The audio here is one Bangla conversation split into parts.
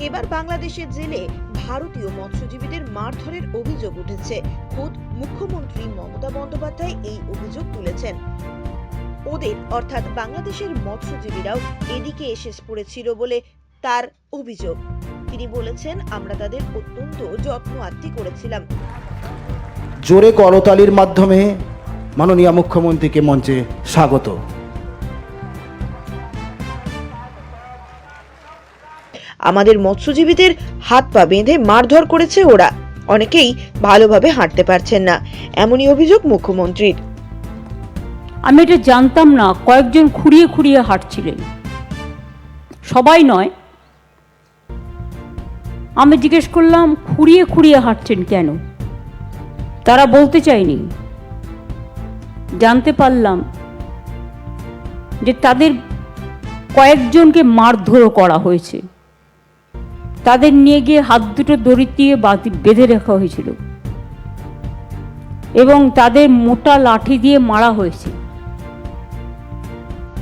এবার বাংলাদেশের জেলে ভারতীয় মৎস্যজীবীদের মারধরের অভিযোগ উঠেছে। খোদ মুখ্যমন্ত্রী মমতা বন্দ্যোপাধ্যায় এই অভিযোগ তুলেছেন। ওদের, অর্থাৎ বাংলাদেশের মৎস্যজীবীরাও এদিকে এসে পড়েছিল বলে তার অভিযোগ। তিনি বলেছেন, আমরা তাদের অত্যন্ত যত্ন আত্মি করেছিলাম। জোরে করতালির মাধ্যমে মাননীয় মুখ্যমন্ত্রীকে মঞ্চে স্বাগত। আমাদের মৎস্যজীবীদের হাত পা বেঁধে মারধর করেছে ওরা। অনেকেই ভালোভাবে হাঁটতে পারছেন না, এমনই অভিযোগ মুখ্যমন্ত্রীর। আমি এটা জানতাম না, কয়েকজন খুঁড়িয়ে খুঁড়িয়ে হাঁটছিলেন। সবাই নয়। আমি জিজ্ঞেস করলাম, খুঁড়িয়ে খুঁড়িয়ে হাঁটছেন কেন? তারা বলতে চায়নি। জানতে পারলাম যে তাদের কয়েকজনকে মারধরও করা হয়েছে। তাদের নিয়ে গিয়ে হাত দুটো দড়ি দিয়ে বাঁধি- বেঁধে রাখা হয়েছিল। এবং তাদের মোটা লাঠি দিয়ে মারা হয়েছে।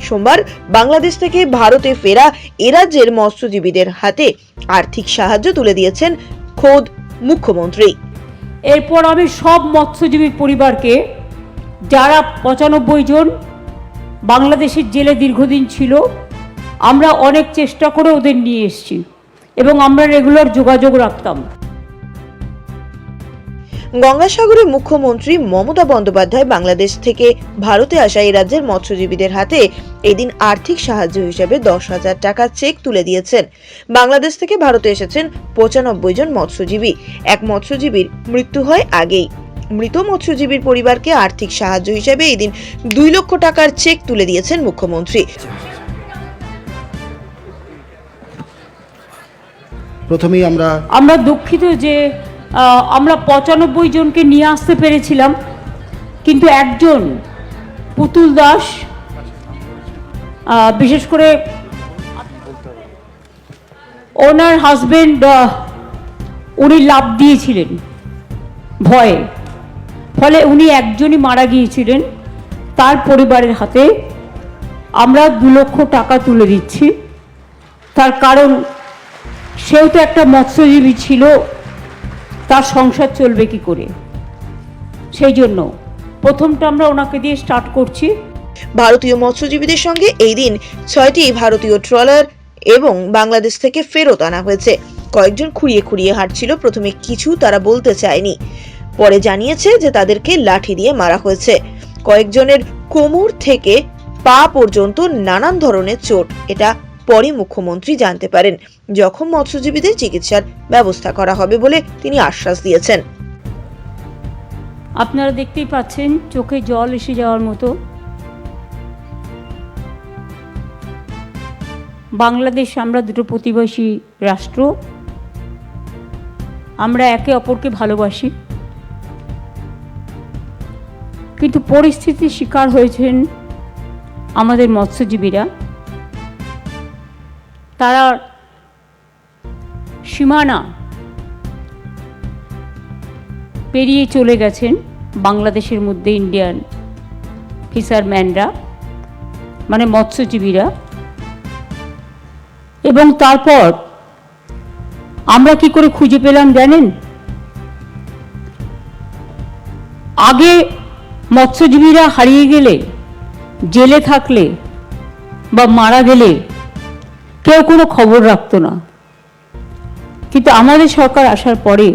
সোমবার বাংলাদেশ থেকে ভারতে ফেরা এ রাজ্যের মৎস্যজীবীদের হাতে আর্থিক সাহায্য তুলে দিয়েছেন খোদ মুখ্যমন্ত্রী। এরপর আমি সব মৎস্যজীবী পরিবারকে যারা পঁচানব্বই জন বাংলাদেশের জেলে দীর্ঘদিন ছিল আমরা অনেক চেষ্টা করে ওদের নিয়ে এসেছি। এবং আমরা রেগুলার যোগাযোগ রাখতাম। গঙ্গাসাগরে মুখ্যমন্ত্রী মমতা বন্দ্যোপাধ্যায় বাংলাদেশ থেকে ভারতে আসা এই রাজ্যের মৎস্যজীবীদের হাতে এদিন আর্থিক সাহায্য হিসেবে দশ হাজার টাকার চেক তুলে দিয়েছেন। বাংলাদেশ থেকে ভারতে এসেছেন পঁচানব্বই জন মৎস্যজীবী। এক মৎস্যজীবীর মৃত্যু হয় আগেই। মৃত মৎস্যজীবীর পরিবারকে আর্থিক সাহায্য হিসেবে এদিন দুই লক্ষ টাকার চেক তুলে দিয়েছেন মুখ্যমন্ত্রী। প্রথমেই আমরা আমরা দুঃখিত যে আমরা পঁচানব্বই জনকে নিয়ে আসতে পেরেছিলাম, কিন্তু একজন, পুতুল দাস বিশেষ করে ওনার হাজবেন্ড উনি লাভ দিয়েছিলেন ভয়ে। ফলে উনি একজনই মারা গিয়েছিলেন তার পরিবারের হাতে। আমরা দু লক্ষ টাকা তুলে দিচ্ছি। তার কারণ সেও তো একটা মৎস্যজীবী ছিল, তার সংসার চলবে কি করে? সেই জন্য প্রথমটা আমরা ওনাকে দিয়ে স্টার্ট করছি। ভারতীয় মৎস্যজীবীদের সঙ্গে এই দিন ছয়টি ভারতীয় ট্রলার এবং বাংলাদেশ থেকে ফেরত আনা হয়েছে। কয়েকজন খুঁড়িয়ে খুঁড়িয়ে হাঁটছিল, প্রথমে কিছু তারা বলতে চায়নি। পরে জানিয়েছে যে তাদেরকে লাঠি দিয়ে মারা হয়েছে। কয়েকজনের কোমর থেকে পা পর্যন্ত নানান ধরনের চোট। এটা পরে মুখ্যমন্ত্রী জানতে পারেন যখন মৎস্যজীবীদের চিকিৎসার ব্যবস্থা করা হবে বলে তিনি আশ্বাস দিয়েছেন। আপনারা দেখতেই পাচ্ছেন, চোখে জল এসে যাওয়ার মতো। বাংলাদেশ, আমরা দুটো প্রতিবেশী রাষ্ট্র। আমরা একে অপরকে ভালোবাসি। কিন্তু পরিস্থিতির শিকার হয়েছেন আমাদের মৎস্যজীবীরা। তারা সীমানা পেরিয়ে চলে গেছেন বাংলাদেশের মধ্যে ইন্ডিয়ান ফিশারম্যানরা মানে মৎস্যজীবীরা। এবং তারপর আমরা কি করে খুঁজে পেলাম জানেন? আগে মৎস্যজীবীরা হারিয়ে গেলে, জেলে থাকলে বা মারা গেলে কেউ কোনো খবর রাখতো না। কিন্তু আমাদের সরকার আসার পরে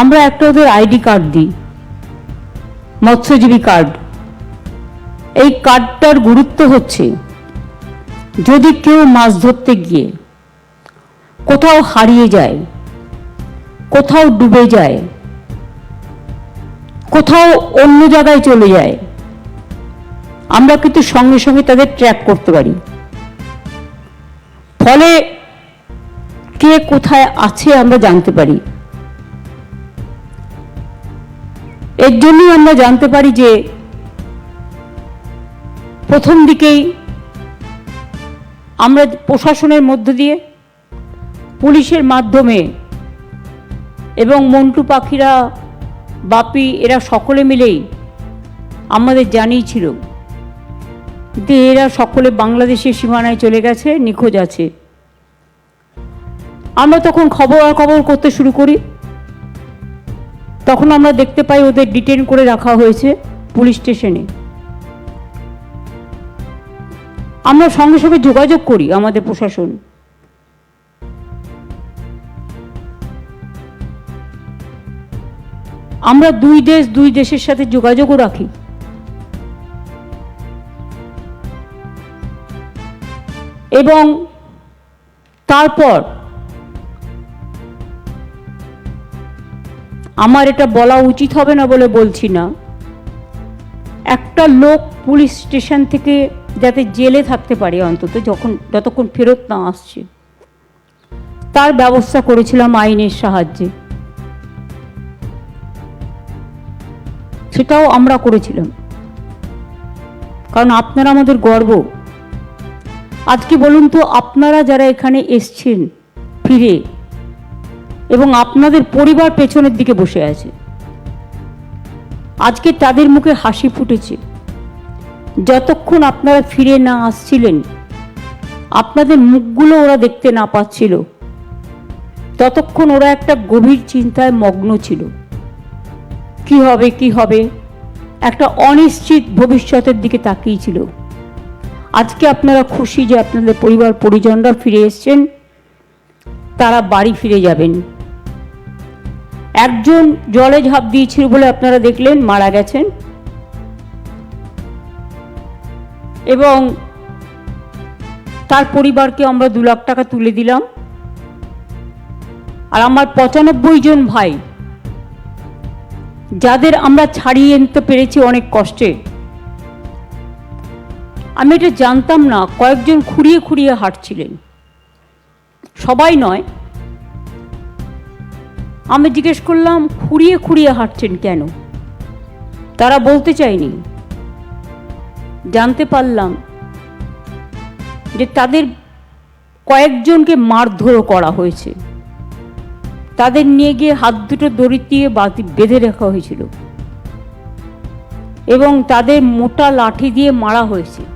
আমরা একটা ওদের আইডি কার্ড দিই, মৎস্যজীবী কার্ড। এই কার্ডটার গুরুত্ব হচ্ছে, যদি কেউ মাছ ধরতে গিয়ে কোথাও হারিয়ে যায়, কোথাও ডুবে যায়, কোথাও অন্য জায়গায় চলে যায়, আমরা কিন্তু সঙ্গে সঙ্গে তাদের ট্র্যাক করতে পারি। ফলে কে কোথায় আছে আমরা জানতে পারি। এর জন্যই আমরা জানতে পারি যে প্রথম দিকেই আমরা প্রশাসনের মধ্য দিয়ে পুলিশের মাধ্যমে এবং মন্টু পাখিরা, বাপি, এরা সকলে মিলেই আমাদের জানিয়েছিল এরা সকলে বাংলাদেশের সীমানায় চলে গেছে, নিখোঁজ আছে। আমরা তখন খবর আর খবর করতে শুরু করি। তখন আমরা দেখতে পাই ওদের ডিটেন করে রাখা হয়েছে পুলিশ স্টেশনে। আমরা সঙ্গে সঙ্গে যোগাযোগ করি আমাদের প্রশাসন। আমরা দুই দেশ, দুই দেশের সাথে যোগাযোগও রাখি। এবং তারপর আমার এটা বলা উচিত হবে না বলে বলছি না। একটা লোক পুলিশ স্টেশন থেকে যাতে জেলে থাকতে পারে অন্তত, যখন, যতক্ষণ ফেরত না আসছে। তার ব্যবস্থা করেছিলাম আইনের সাহায্যে। সেটাও আমরা করেছিলাম। কারণ আপনারা আমাদের গর্ব। আজকে বলুন তো, আপনারা যারা এখানে এসছেন ফিরে এবং আপনাদের পরিবার পেছনের দিকে বসে আছে, আজকে তাদের মুখে হাসি ফুটেছে। যতক্ষণ আপনারা ফিরে না আসছিলেন, আপনাদের মুখগুলো ওরা দেখতে না পাচ্ছিল। ততক্ষণ ওরা একটা গভীর চিন্তায় মগ্ন ছিল। কি হবে কি হবে? একটা অনিশ্চিত ভবিষ্যতের দিকে তাকিয়েছিল। আজকে আপনারা খুশি যে আপনাদের পরিবার পরিজনরা ফিরে এসছেন, তারা বাড়ি ফিরে যাবেন। একজন জলে ঝাঁপ দিয়েছিল বলে আপনারা দেখলেন, মারা গেছেন। এবং তার পরিবারকে আমরা দু লাখ টাকা তুলে দিলাম। আর আমার পঁচানব্বই জন ভাই, যাদের আমরা ছাড়িয়ে আনতে পেরেছি অনেক কষ্টে। আমি এটা জানতাম না, কয়েকজন খুঁড়িয়ে খুঁড়িয়ে হাঁটছিলেন। সবাই নয়। আমি জিজ্ঞেস করলাম, খুঁড়িয়ে খুঁড়িয়ে হাঁটছেন কেন? তারা বলতে চায়নি। জানতে পারলাম যে তাদের কয়েকজনকে মারধরও করা হয়েছে। তাদের নিয়ে গিয়ে হাত দুটো দড়ি দিয়ে বেঁধে রাখা হয়েছিল। এবং তাদের মোটা লাঠি দিয়ে মারা হয়েছে।